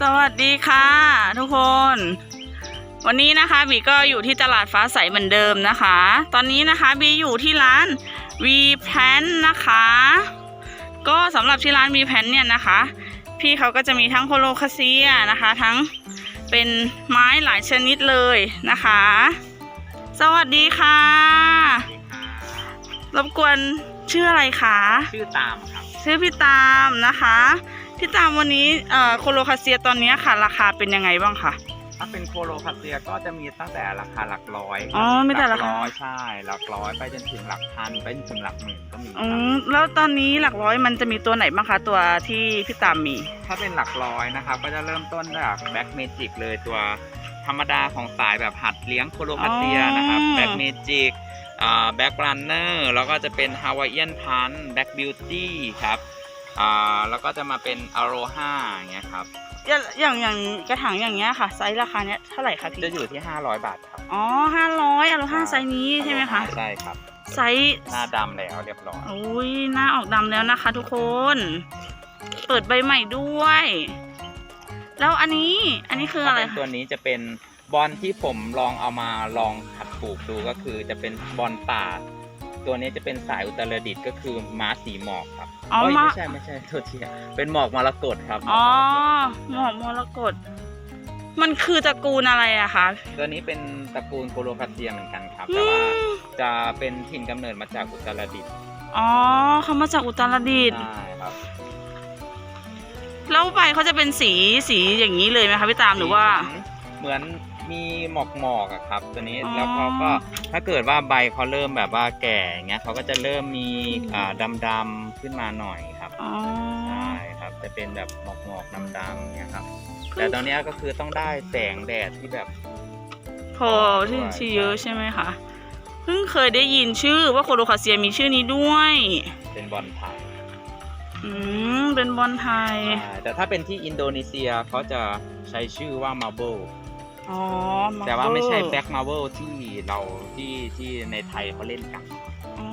สวัสดีค่ะ ทุกคน วันนี้นะคะบีก็อยู่ที่ตลาดฟ้าใสเหมือนเดิมนะคะ ตอนนี้นะคะบีอยู่ที่ร้าน V p a n นะคะ ก็สำหรับที่ร้าน V p a n เนี่ยนะคะ พี่เขาก็จะมีทั้งโคโลคาเซียนะคะ ทั้งเป็นไม้หลายชนิดเลยนะคะ สวัสดีค่ะ รบกวนชื่ออะไรคะ ชื่อตามครับ ชื่อพี่ตามนะคะ พี่ตามวันนี้เอ่อโคโลคาเซียตอนนี้ค่ะ ราคาเป็นยังไงบ้างคะ ถ้าเป็นโคโลคาเซียก็จะมีตั้งแต่ราคาหลักร้อยอ๋อมีแต่หราลัคาร้อยใช่หลักร้อยไปจนถึงหลักพันไปจนถึงหลักหมื่นก็มีคอืรับมแล้วตอนนี้หลักร้อยมันจะมีตัวไหนบ้างคะตัวที่พี่ตามมี ถ้าเป็นหลักร้อยนะครับก็จะเริ่มต้นจากแบ็กเมจิกเลยตัวธรรมดาของสายแบบหัดเลี้ยงโคโลคาเซียนะครับอ๋อ แบ็กเมจิกอ่าแบ็กรันเนอร์แล้วก็จะเป็นฮาวายเอียนพันแบ็กบิวตี้ครับ อ่าแล้วก็จะมาเป็นอโรฮาอย่างเงี้ยครับอย่างอย่างอย่างกระถางอย่างเงี้ยค่ะ ไซส์ราคาเนี้ยเท่าไหร่คะพี่จะอยู่ที่ 500 บาทครับอ๋อห้าร้อยอโลห้าไซส์นี้ใช่ไหมคะ ใช่ครับ ไซส์หน้าดำแล้วเรียบร้อยอุ้ยหน้าออกดำแล้วนะคะ ทุกคน เปิดใบใหม่ด้วย แล้วอันนี้อันนี้คืออะไรถ้าเป็นคะตัวนี้จะเป็นบอลที่ผมลองเอามาลองขัดปลูกดูก็คือจะเป็นบอลป่า ตัวนี้จะเป็นสายอุตรดิตถ์ก็คือม้าสีหมอกครับอ๋อเยมาไม่ใช่ไม่ใช่โทษทีเป็นหมอกมรกตครับอ๋อหมอกมรกตหมอกมรกตมันคือตระกูลอะไรอะคะตัวนี้เป็นตระกูลโคโลคาเซียเหมือนกันครับอืแต่ว่ามจะเป็นถิ่นกำเนิดมาจากอุตรดิตถ์อ๋อเขามาจากอุตรดิตถ์ใช่ครับ แล้วใบเขาจะเป็นสีสีอย่างนี้เลยไหมคะพี่ตามหรือว่า เหมือน มีหมอกหมอกๆอะครับ ตัวนี้อ๋อ แล้วเขาก็ถ้าเกิดว่าใบเขาเริ่มแบบว่าแก่อย่างเงี้ยเขาก็จะเริ่มมีอ่าดำๆขึ้นมาหน่อยครับอ๋อใช่ครับจะเป็นแบบหมอกหมอกๆดำๆเนี่ยครับแต่ตอนเนี้ยก็คือต้องได้แสงแดดที่แบบ พอที่ที่เยอะใช่ไหมคะเพิ่งเคยได้ยินชื่อว่าโคโลคาเซียมีชื่อนี้ด้วย เป็นบอลไทยอืมเป็นบอลไทย ใช่แต่ถ้าเป็นที่อินโดนีเซียเขาจะใช้ชื่อว่ามาเบิล อ๋อแต่ว่าไม่ใช่ Marble แบ็กมาเบิลที่เราที่ที่ในไทยเขาเล่นกันอ๋อ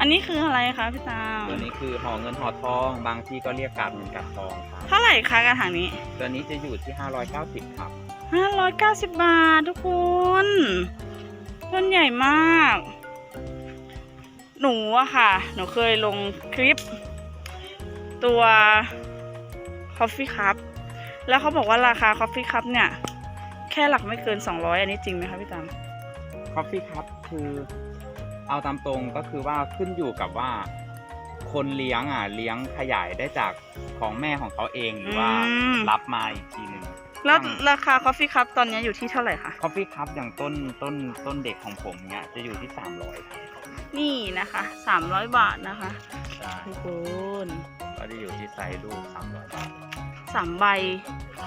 อันนี้คืออะไรคะพี่ตามตัวนี้คือห่อเงินห่อทองบางที่ก็เรียกกาบเงินกาบทองครับเท่าไหร่คะกระถางนี้ตัวนี้จะอยู่ที่ 590 ครับ ห้าร้อยเก้าสิบบาททุกคนต้นใหญ่มาก หนูอะค่ะ หนูเคยลงคลิป ตัว Coffee Cup แล้วเขาบอกว่าราคา Coffee Cup เนี่ยแค่หลักไม่เกิน 200 อันนี้จริงไหมคะพี่ตามคอฟฟี่ครับคือเอาตามตรงก็คือว่าขึ้นอยู่กับว่าคนเลี้ยงอะเลี้ยงขยายได้จากของแม่ของเขาเองหรือว่าอืมรับมาอีกทีหนึ่งแล้วราคา Coffee Cup ตอนนี้อยู่ที่เท่าไหร่คะคอฟฟี่ครับอย่างต้นต้นต้นเด็กของผมเนี่ยจะอยู่ที่300ครับนี่นะคะ300 บาทนะคะใช่ทุกคนก็จะอยู่ที่ไซส์ลูก300บาทสามใบ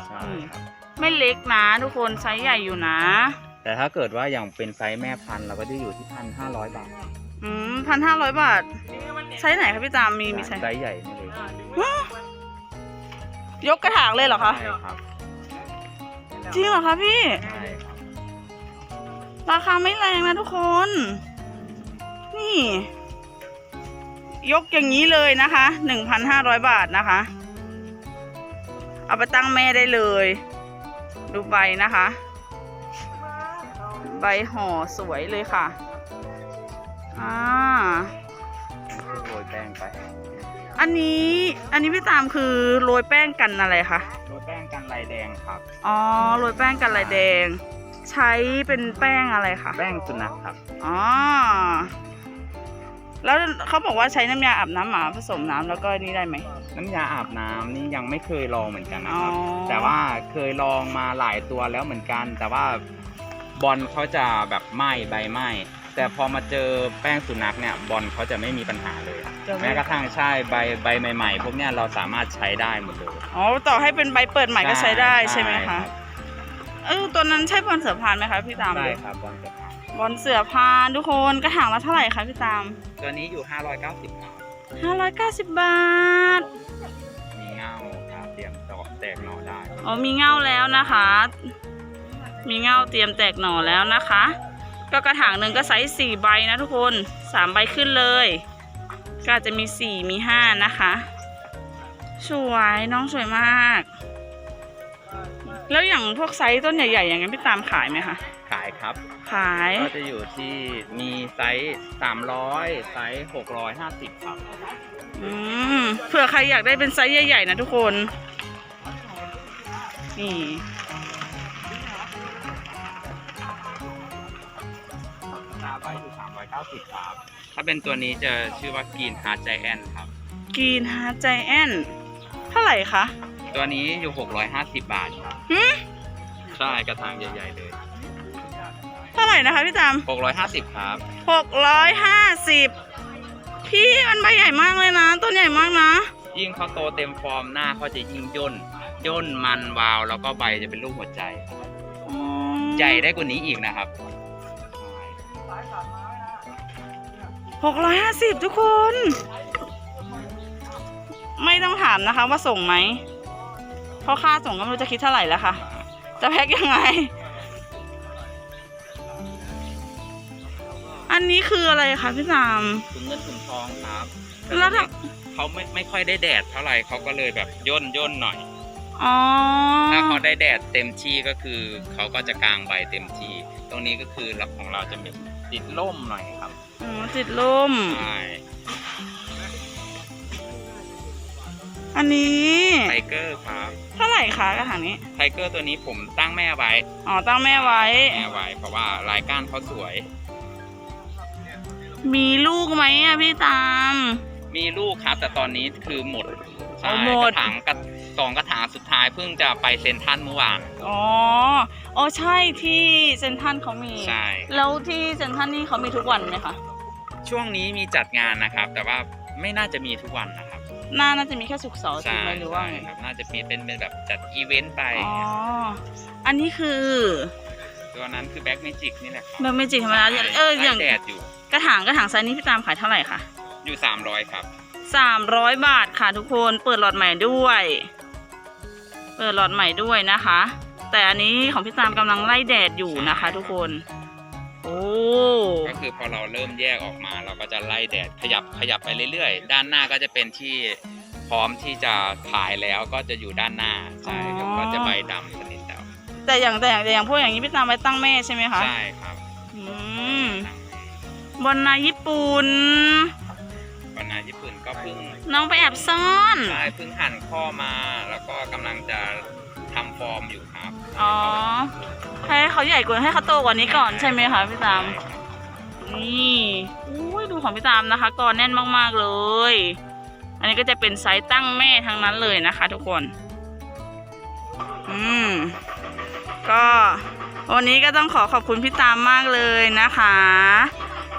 ใช่ครับ ไม่เล็กนะทุกคนไซส์ใหญ่อยู่นะ แต่ถ้าเกิดว่าอย่างเป็นไซส์แม่พันธุ์เราก็จะอยู่ที่พันห้าร้อยบาทอืมพันห้าร้อยบาทไซส์ไหนคะพี่ตามมีมีไซส์ไซส์ใหญ่นี่เลยยกกระถางเลยเหรอคะใช่ครับจริงเหรอคะพี่ใช่ครับราคาไม่แรงนะทุกคน นี่ ยกอย่างนี้เลยนะคะหนึ่งพันห้าร้อยบาทนะคะ เอาไปตั้งแม่ได้เลย ดูใบนะคะ ใบห่อสวยเลยค่ะ อ่าโรยแป้งไป อันนี้อันนี้พี่ตามคือโรยแป้งกันอะไรคะ โรยแป้งกันลายแดงครับ อ๋อโรยแป้งกันลายแดง ใช้เป็นแป้งอะไรคะ แป้งสุนัขครับ อ๋อ แล้วเขาบอกว่าใช้น้ำยาอาบน้ำหมาผสมน้ำแล้วก็นี่ได้ไหม น้ำยาอาบน้ำนี่ยังไม่เคยลองเหมือนกันนะครับอ๋อแต่ว่าเคยลองมาหลายตัวแล้วเหมือนกัน แต่ว่าบอลเขาจะแบบไหม้ใบไหม้แต่พอมาเจอแป้งสุนัขเนี่ยบอลเขาจะไม่มีปัญหาเลยจะไม่ แม้กระทั่งใช่ใบใบใหม่ๆพวกเนี้ยเราสามารถใช้ได้หมดเลยอ๋อต่อให้เป็นใบเปิดใหม่ก็ใช้ได้ใช่ไหมรัคะบเออตัวนั้นใช่บอลเสือพานไหมคะพี่ตาม ใช่ครับบอลจะผ่าน บอลเสือพานทุกคนกระถางละเท่าไหร่คะพี่ตามตัวนี้อยู่ 590ครับห้าร้อยเก้าสิบบาท มีเงาครับเตรียมตอกแตกหน่อได้อ๋อมีเง่าแล้วนะคะ มีเง่าเตรียมแตกหน่อแล้วนะคะ ก็กระถางหนึ่งก็ไซส์สี่ใบนะทุกคนสามใบขึ้นเลย ก็อาจจะมีสี่มีห้านะคะ สวยน้องสวยมาก แล้วอย่างพวกไซส์ต้นใหญ่ๆอย่างนั้นพี่ตามขายไหมคะ ขายครับ ขาย ก็จะอยู่ที่มีไซส์300 ไซส์650 ครับ อืมเผื่อใครอยากได้เป็นไซส์ใหญ่ๆนะทุกคน นี่ราคาไปอยู่390ครับ ถ้าเป็นตัวนี้จะชื่อว่า Green Heart Giant ครับกรีนฮาร์ใจแอนเท่าไหร่คะ ตัวนี้อยู่ 650 บาทครับหึใช่กระถางใหญ่ ๆ เลยเท่าไหร่นะคะพี่ตาม650 ครับ หกร้อยห้าสิบพี่มันใบใหญ่มากเลยนะ ต้นใหญ่มากนะ ยิ่งเขาโตเต็มฟอร์มหน้าเขาจะยิ่งย่นย่นมันวาว แล้วก็ใบจะเป็นรูปหัวใจ อืมใหญ่ได้กว่านี้อีกนะครับ หกร้อยห้าสิบทุกคน ไม่ต้องถามนะคะว่าส่งไหมเพราะค่าส่งก็ไม่รู้จะคิดเท่าไหร่แล้วค่ะ จะแพ็คยังไง อันนี้คืออะไรคะพี่ตาม ถุงเงินถุงทองครับแล้วถ้า เขาไม่ไม่ค่อยได้แดดเท่าไหร่เขาก็เลยแบบย่นย่นหน่อย อ๋อ ถ้าเขาได้แดดเต็มที่ก็คือเขาก็จะกางใบเต็มที่ ตรงนี้ก็คือหลักของเราจะมีติดล่มหน่อยครับอ๋อติดล่มใช่อันนี้ไทเกอร์ครับเท่าไหร่คะกระถางนี้ ไทเกอร์ตัวนี้ผมตั้งแม่ไว้อ๋อตั้งแม่ไว้แม่ไว้เพราะว่าลายก้านเขาสวย มีลูกไหมอะพี่ตาม มีลูกครับ แต่ตอนนี้คือหมดใช่เอาหมดกระถางกระสองกระถางสุดท้ายเพิ่งจะไปเซ็นทรัลเมื่อวานอ๋อ อ๋อใช่ที่เซนทรันเขามี ใช่ แล้วที่เซนทรันนี่เขามีทุกวันไหมคะ ช่วงนี้มีจัดงานนะครับ แต่ว่าไม่น่าจะมีทุกวันนะครับหน้าน่าจะมีแค่สุกร์เสาร์อาทิตใช่ย์ไหมหรือว่าใช่ไง ครับน่าจะมีเป็นเป็นแบบจัดอีเวนต์ไป อ๋อ อันนี้คือ ตัวนั้นคือแบ็กเมจิกนี่แหละครับเบลเมจิกธรรมดาเอออย่าง ไล่แดดอยู่ กระถางกระถางไซส์นี้พี่ตามขายเท่าไหร่คะอยู่ 300 ครับสามร้อยบาทค่ะทุกคนเปิดหลอดใหม่ด้วย เปิดหลอดใหม่ด้วยนะคะ แต่อันนี้ของพี่ตามกำลังไล่แดดอยู่นะคะ ทุกคน โอ้ก็คือพอเราเริ่มแยกออกมา เราก็จะไล่แดดขยับขยับไปเรื่อยๆ ด้านหน้าก็จะเป็นที่พร้อมที่จะขายแล้วก็จะอยู่ด้านหน้าใช่ครับอ๋อก็จะใบดำสนิทแล้วแต่อย่างแต่อย่างแต่อย่างพวกอย่างนี้พี่ตามไว้ตั้งแม่ใช่ไหมคะใช่ครับอืม บอลนาญี่ปุ่นวันนาญี่ปุ่นก็เพิ่งน้องไปแอบซ่อน ใช่เพิ่งหั่นข้อมา แล้วก็กำลังจะทำฟอร์มอยู่ครับอ๋อ ให้เขาใหญ่กว่าให้เขาโตกว่านี้ก่อนใช่ไหมคะพี่ตามใช่ครับนี่อุ้ยดูของพี่ตามนะคะกอแน่นมากๆเลย อันนี้ก็จะเป็นไซส์ตั้งแม่ทั้งนั้นเลยนะคะ ทุกคน อืม ก็ วันนี้ก็ต้องขอขอบคุณพี่ตามมากเลยนะคะ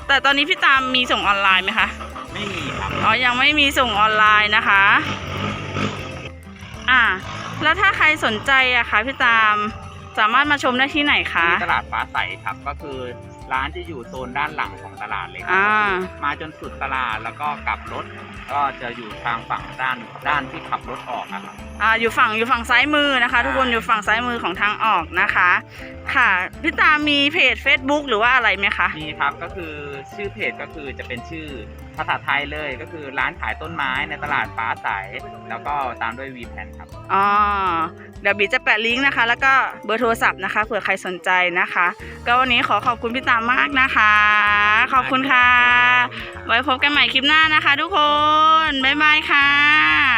แต่ตอนนี้พี่ตามมีส่งออนไลน์ไหมคะ ไม่มีครับ อ๋อ ยังไม่มีส่งออนไลน์นะคะ อ่า แล้วถ้าใครสนใจอะคะพี่ตามสามารถมาชมได้ที่ไหนคะ ที่ตลาดฟ้าใสครับ ก็คือร้านที่อยู่โซนด้านหลังของตลาดเลยครัอ่า มาจนสุดตลาดแล้วก็กลับรถ ก็จะอยู่ทางฝั่งด้านด้านที่ขับรถออกนะครับ อ่า อยู่ฝั่งอยู่ฝั่งซ้ายมือนะคะ ทุกคนอยู่ฝั่งซ้ายมือของทางออกนะคะ ค่ะ พี่ตามมีเพจ Facebook หรือว่าอะไรไหมคะ มีครับก็คือ ชื่อเพจก็คือจะเป็นชื่อภาษาไทยเลยก็คือร้านขายต้นไม้ในตลาดฟ้าใสแล้วก็ตามด้วยวีแพนครับ อ๋อ เดี๋ยวบีจะแปะลิงก์นะคะ แล้วก็เบอร์โทรศัพท์นะคะเผื่อใครสนใจนะคะ ก็วันนี้ขอขอบคุณพี่ตามมากนะคะ ขอบคุณค่ะ ไว้พบกันใหม่คลิปหน้านะคะ ทุกคน บ๊ายบายค่ะ